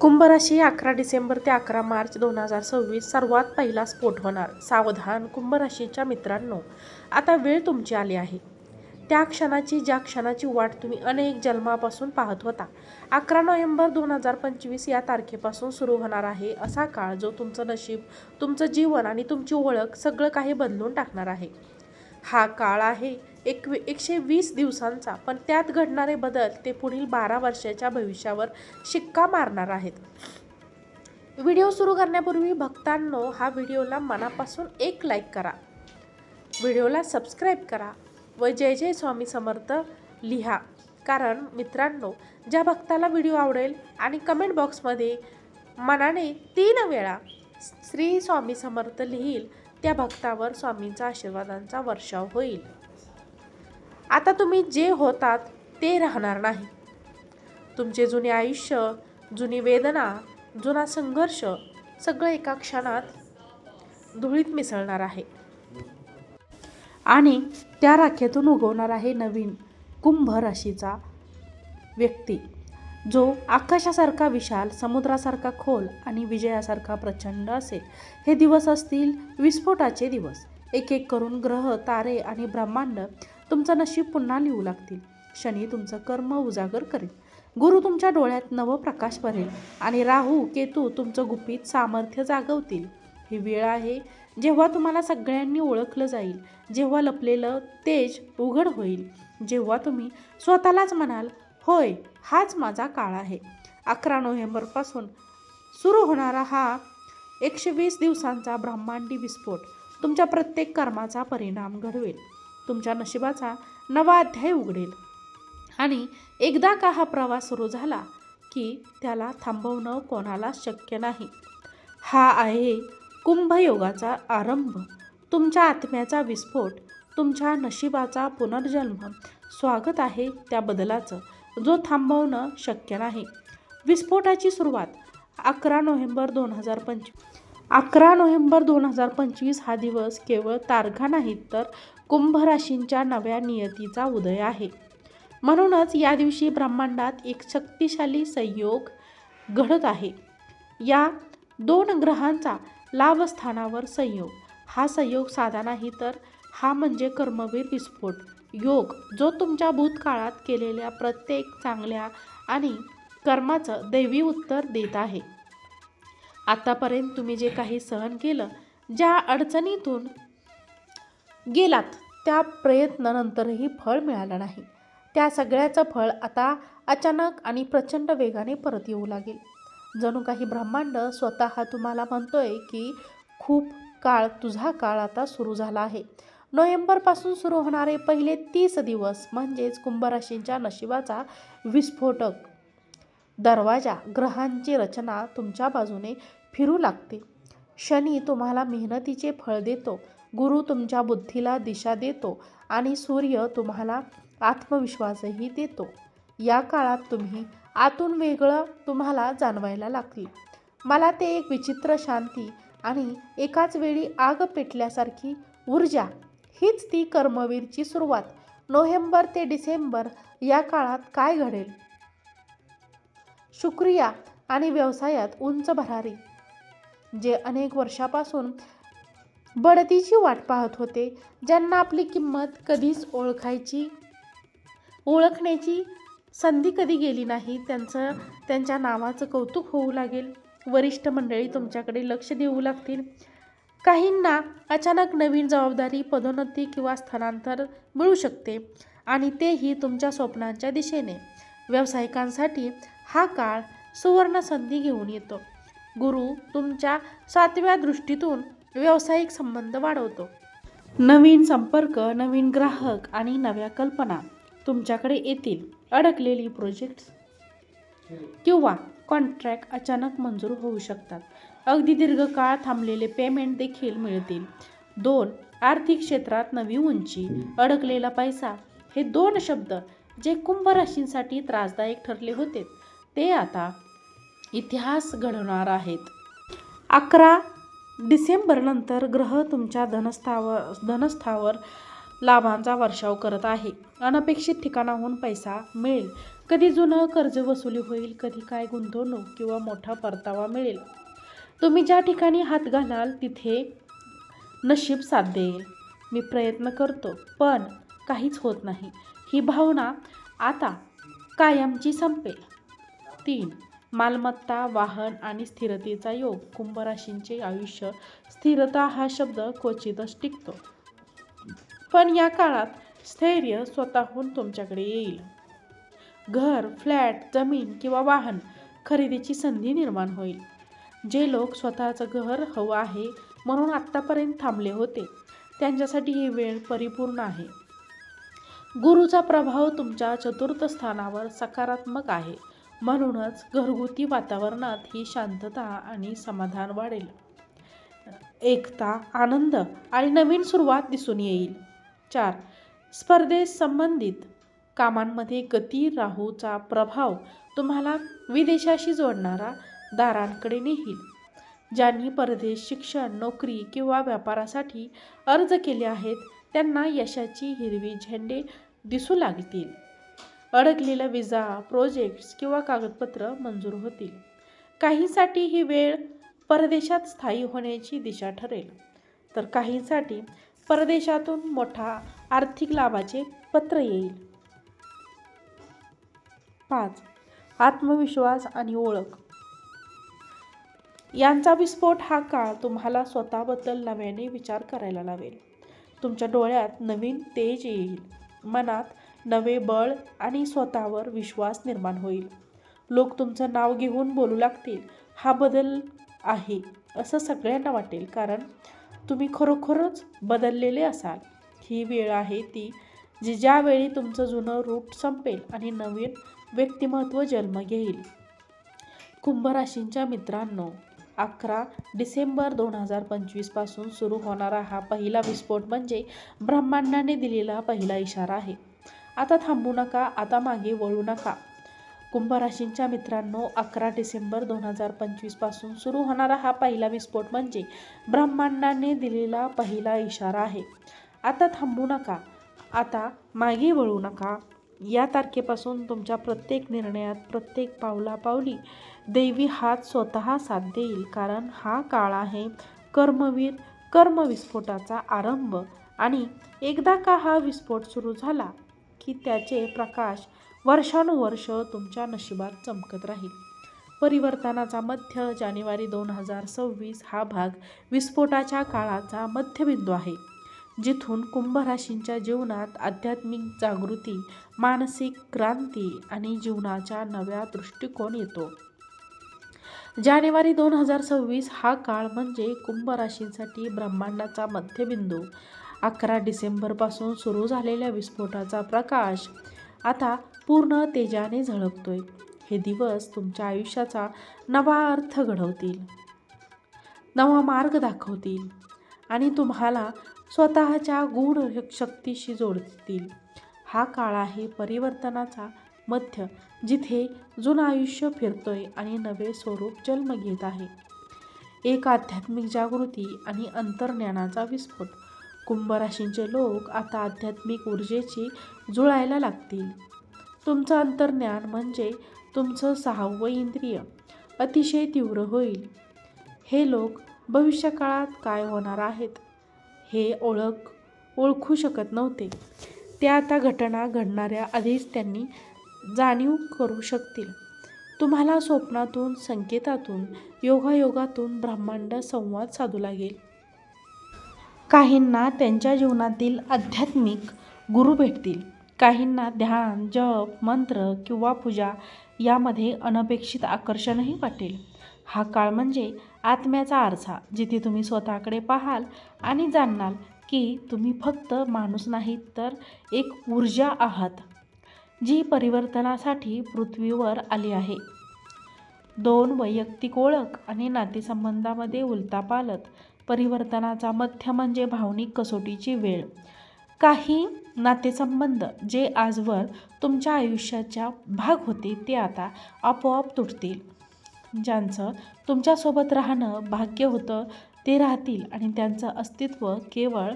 कुंभ राशी अकरा डिसेंबर ते अकरा मार्च दोन हजार सव्वीस सर्वात पहिला स्फोट होणार. सावधान कुंभ राशीच्या मित्रांनो आता वेळ तुमची आली आहे. त्या क्षणाची ज्या क्षणाची वाट तुम्ही अनेक जन्मापासून पाहत होता. अकरा नोव्हेंबर दोन हजार पंचवीस या तारखेपासून सुरू होणार आहे असा काळ जो तुमचं नशीब तुमचं जीवन आणि तुमची ओळख सगळं काही बदलून टाकणार आहे. हा काळ आहे. एक एकशे वीस दिवसांचा. पण त्यात घडणारे बदल ते पुढील बारा वर्षाच्या भविष्यावर शिक्का मारणार आहेत. व्हिडिओ सुरू करण्यापूर्वी भक्तांनो हा व्हिडिओला मनापासून एक लाईक करा. व्हिडिओला सबस्क्राईब करा व जय जय स्वामी समर्थ लिहा. कारण मित्रांनो ज्या भक्ताला व्हिडिओ आवडेल आणि कमेंट बॉक्समध्ये मनाने तीन वेळा श्री स्वामी समर्थ लिहील त्या भक्तावर स्वामींचा आशीर्वादांचा वर्षाव होईल. आता तुम्ही जे होतात ते राहणार नाही. तुमचे जुने आयुष्य जुनी वेदना जुना संघर्ष सगळं एका क्षणात धुळीत मिसळणार आहे. आणि त्या राख्यातून उगवणार आहे नवीन कुंभ राशीचा व्यक्ती. जो आकाशासारखा विशाल समुद्रासारखा खोल आणि विजयासारखा प्रचंड असेल. हे दिवस असतील विस्फोटाचे दिवस. एक एक करून ग्रह तारे आणि ब्रह्मांड तुमचं नशीब पुन्हा लिहू लागतील. शनी तुमचं कर्म उजागर करेल. गुरु तुमच्या डोळ्यात नवप्रकाश भरेल आणि राहू केतू तुमचं गुपित सामर्थ्य जागवतील. ही वेळ आहे जेव्हा तुम्हाला सगळ्यांनी ओळखलं जाईल. जेव्हा लपलेलं तेज उघड होईल. जेव्हा तुम्ही स्वतःलाच म्हणाल होय हाच माझा काळ आहे. अकरा नोव्हेंबरपासून सुरू होणारा हा एकशे वीस दिवसांचा ब्रह्मांडी विस्फोट तुमच्या प्रत्येक कर्माचा परिणाम घडवेल. तुमच्या नशिबाचा नवा अध्याय उघडेल. आणि एकदा का हा प्रवास सुरू झाला की त्याला थांबवणं कोणाला शक्य नाही. हा आहे कुंभयोगाचा आरंभ. तुमच्या आत्म्याचा विस्फोट तुमच्या नशिबाचा पुनर्जन्म. स्वागत आहे त्या बदलाचं. जो थांबवणं शक्य नाही. विस्फोटाची सुरुवात अकरा नोव्हेंबर दोन हजार पंचवीस. अकरा नोव्हेंबर दोन हजार पंचवीस हा दिवस केवळ तारखा नाहीत तर कुंभ राशींच्या नव्या नियतीचा उदय आहे. म्हणूनच या दिवशी ब्रह्मांडात एक शक्तिशाली संयोग घडत आहे. या दोन ग्रहांचा लाभस्थानावर संयोग. हा संयोग साधा नाही तर हा म्हणजे कर्मवीर विस्फोट. योग जो तुमच्या भूतकाळात केलेल्या प्रत्येक चांगल्या आणि कर्माचं दैवी उत्तर देत आहे. आतापर्यंत तुम्ही जे काही सहन केलं ज्या अडचणीतून गेलात त्या प्रयत्नानंतरही फळ मिळालं नाही. त्या सगळ्याचं फळ आता अचानक आणि प्रचंड वेगाने परत येऊ लागेल. जणू काही ब्रह्मांड स्वतः तुम्हाला म्हणतोय की खूप काळ तुझा काळ आता सुरू झाला आहे. नोव्हेंबरपासून सुरू होणारे पहिले तीस दिवस म्हणजेच कुंभराशींच्या नशिबाचा विस्फोटक. दरवाजा ग्रहांची रचना तुमच्या बाजूने फिरू लागते. शनी तुम्हाला मेहनतीचे फळ देतो गुरु तुमच्या बुद्धीला दिशा देतो आणि सूर्य तुम्हाला आत्मविश्वासही देतो. या काळात तुम्ही आतून वेगळं तुम्हाला जाणवायला लागतील. मला ते एक विचित्र शांती आणि एकाच वेळी आग पेटल्यासारखी ऊर्जा हीच ती कर्मवीरची सुरुवात. नोव्हेंबर ते डिसेंबर या काळात काय घडेल? शुक्रिया आणि व्यवसायात उंच भरारी जे अनेक वर्षापासून बढतीची वाट पाहत होते ज्यांना आपली किंमत कधीच ओळखायची ओळखण्याची संधी कधी गेली नाही त्यांचं त्यांच्या नावाचं कौतुक होऊ लागेल. वरिष्ठ मंडळी तुमच्याकडे लक्ष देऊ लागतील. काहींना अचानक नवीन जबाबदारी पदोन्नती किंवा स्थलांतर मिळू शकते आणि तेही तुमच्या स्वप्नांच्या दिशेने. व्यावसायिकांसाठी हा काळ सुवर्ण संधी घेऊन येतो. गुरु तुमच्या सातव्या दृष्टीतून व्यावसायिक संबंध वाढवतो. नवीन संपर्क नवीन ग्राहक आणि नव्या कल्पना तुमच्याकडे येतील. अडकलेली प्रोजेक्ट्स किंवा कॉन्ट्रॅक्ट अचानक मंजूर होऊ शकतात. अगदी दीर्घकाळ थांबलेले पेमेंट देखील मिळतील. दोन आर्थिक क्षेत्रात नवी उंची अडकलेला पैसा. हे दोन शब्द जे कुंभ राशींसाठी त्रासदायक ठरले होते ते आता इतिहास घडवणार आहेत. अकरा डिसेंबरनंतर ग्रह तुमच्या धनस्थावर धनस्थावर लाभांचा वर्षाव करत आहे. अनपेक्षित ठिकाणाहून पैसा मिळेल. कधी जुनं कर्ज वसुली होईल कधी काय गुंतवणूक किंवा मोठा परतावा मिळेल. तुम्ही ज्या ठिकाणी हात घालाल तिथे नशीब साथ देईल. मी प्रयत्न करतो पण काहीच होत नाही. ही भावना आता कायमची संपेल. तीन. मालमत्ता वाहन आणि स्थिरतेचा योग. कुंभराशींचे आयुष्य स्थिरता हा शब्द क्वचितच टिकतो. पण या काळात स्थैर्य स्वतःहून तुमच्याकडे येईल. घर फ्लॅट जमीन किंवा वाहन खरेदीची संधी निर्माण होईल. जे लोक स्वतःचं घर हवं आहे म्हणून आत्तापर्यंत थांबले होते. त्यांच्यासाठी ही वेळ परिपूर्ण आहे. गुरुचा प्रभाव तुमच्या चतुर्थ स्थानावर सकारात्मक आहे. म्हणूनच घरगुती वातावरणात ही शांतता आणि समाधान वाढेल. एकता आनंद आणि नवीन सुरुवात दिसून येईल. चार स्पर्धेस संबंधित कामांमध्ये गती राहूचा प्रभाव तुम्हाला विदेशाशी जोडणारा दारांकडे नेईल ज्यांनी परदेश शिक्षण नोकरी किंवा व्यापारासाठी अर्ज केले आहेत त्यांना यशाची हिरवी झेंडे दिसू लागतील. अडकलेला विजा प्रोजेक्ट्स किंवा कागदपत्र मंजूर होतील. काहींसाठी ही वेळ परदेशात स्थायी होण्याची दिशा ठरेल. तर काहींसाठी परदेशातून मोठा आर्थिक लाभाचे पत्र येईल. पाच. आत्मविश्वास आणि ओळख. यांचा विस्फोट हा काळ तुम्हाला स्वतःबद्दल नव्याने विचार करायला लावेल. तुमच्या डोळ्यात नवीन तेज येईल. मनात नवे बळ आणि स्वतःवर विश्वास निर्माण होईल. लोक तुमचं नाव घेऊन बोलू लागतील हा बदल आहे असं सगळ्यांना वाटेल. कारण तुम्ही खरोखरच बदललेले असाल. ही वेळ आहे ती जी ज्यावेळी तुमचं जुनं रूप संपेल आणि नवीन व्यक्तिमत्व जन्म घेईल. कुंभराशींच्या मित्रांनो अकरा डिसेंबर दोन हजार पंचवीसपासून सुरू होणारा हा पहिला विस्फोट म्हणजे ब्रह्मांडाने दिलेला पहिला इशारा आहे. आता थांबू नका आता मागे वळू नका. कुंभराशींच्या मित्रांनो अकरा डिसेंबर दोन हजार पंचवीसपासून सुरू होणारा हा पहिला विस्फोट म्हणजे ब्रह्मांडाने दिलेला पहिला इशारा आहे. आता थांबू नका आता मागे वळू नका. या तारखेपासून तुमच्या प्रत्येक निर्णयात प्रत्येक पावलापावली दैवी हात स्वतः साथ देईल. कारण हा काळ आहे कर्मवीर कर्मविस्फोटाचा आरंभ. आणि एकदा का हा विस्फोट सुरू झाला की त्याचे प्रकाश वर्षानुवर्ष तुमच्या नशिबात चमकत राहील. परिवर्तनाचा मध्य जानेवारी दोन हजार सव्वीस हा भाग विस्फोटाच्या काळाचा मध्यबिंदू आहे. जिथून कुंभ राशींच्या जीवनात आध्यात्मिक जागृती मानसिक क्रांती आणि जीवनाच्या नव्या दृष्टिकोन येतो. जानेवारी दोन हजार सव्वीस हा काळ म्हणजे कुंभ राशींसाठी ब्रह्मांडाचा मध्यबिंदू. अकरा डिसेंबरपासून सुरू झालेल्या विस्फोटाचा प्रकाश आता पूर्ण तेजाने झळकतोय. हे दिवस तुमच्या आयुष्याचा नवा अर्थ घडवतील. नवा मार्ग दाखवतील. आणि तुम्हाला स्वतःच्या गूढ शक्तीशी जोडतील. हा काळ आहे परिवर्तनाचा मध्य जिथे जुनं आयुष्य फिरतोय आणि नवे स्वरूप जन्म घेत आहे. एक आध्यात्मिक जागृती आणि अंतर्ज्ञानाचा विस्फोट. कुंभराशींचे लोक आता आध्यात्मिक ऊर्जेची जुळायला लागतील. तुमचं अंतर्ज्ञान म्हणजे तुमचं सहावं इंद्रिय. अतिशय तीव्र होईल. हे लोक भविष्यकाळात काय होणार आहेत? हे ओळख ओळखू शकत नव्हते. त्या आता घटना घडणाऱ्या आधीच त्यांनी जाणीव करू शकतील. तुम्हाला स्वप्नातून संकेतातून योगायोगातून ब्रह्मांड संवाद साधू लागेल. काहींना त्यांच्या जीवनातील आध्यात्मिक गुरु भेटतील. काहींना ध्यान जप मंत्र किंवा पूजा यामध्ये अनपेक्षित आकर्षणही वाटेल. हा काळ म्हणजे आत्म्याचा आरसा जिथे तुम्ही स्वतःकडे पाहाल आणि जाणणार की तुम्ही फक्त माणूस नाहीत तर एक ऊर्जा आहात जी परिवर्तनासाठी पृथ्वीवर आली आहे. दोन वैयक्तिक ओळख आणि नातेसंबंधामध्ये उलतापालत परिवर्तनाचा मध्य म्हणजे भावनिक कसोटीची वेळ. काही नातेसंबंध जे आजवर तुमच्या आयुष्याच्या भाग होते ते आता आपोआप तुटतील. ज्यांचं तुमच्यासोबत राहणं भाग्य होतं ते राहतील आणि त्यांचं अस्तित्व केवळ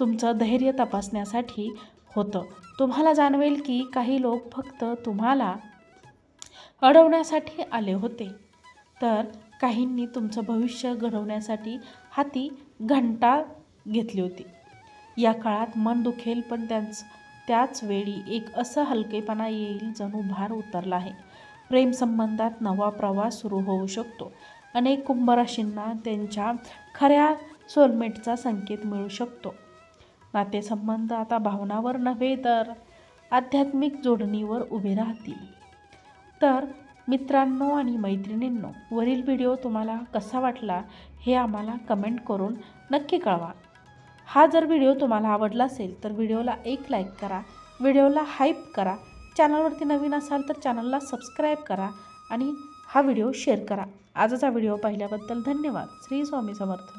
तुमचं धैर्य तपासण्यासाठी होतं. तुम्हाला जाणवेल की काही लोक फक्त तुम्हाला अडवण्यासाठी आले होते. तर काहींनी तुमचं भविष्य घडवण्यासाठी हाती घंटा घेतली होती. या काळात मन दुखेल पण त्यांच त्याच वेळी एक असं हलकेपणा येईल जणू भार उतरला आहे. प्रेमसंबंधात नवा प्रवास सुरू होऊ शकतो. अनेक कुंभराशींना त्यांच्या खऱ्या सोलमेटचा संकेत मिळू शकतो. नातेसंबंध आता भावनावर नव्हे तर आध्यात्मिक जोडणीवर उभे राहतील. तर मित्रांनो आणि मैत्रिणींनो वरील व्हिडिओ तुम्हाला कसा वाटला हे आम्हाला कमेंट करून नक्की कळवा. हा जर व्हिडिओ तुम्हाला आवडला असेल तर व्हिडिओला एक लाईक करा व्हिडिओला हाईप करा चॅनलवरती नवीन असाल तर चॅनलला सबस्क्राईब करा आणि हा व्हिडिओ शेअर करा. आजचा व्हिडिओ पाहिल्याबद्दल धन्यवाद. श्री स्वामी समर्थ.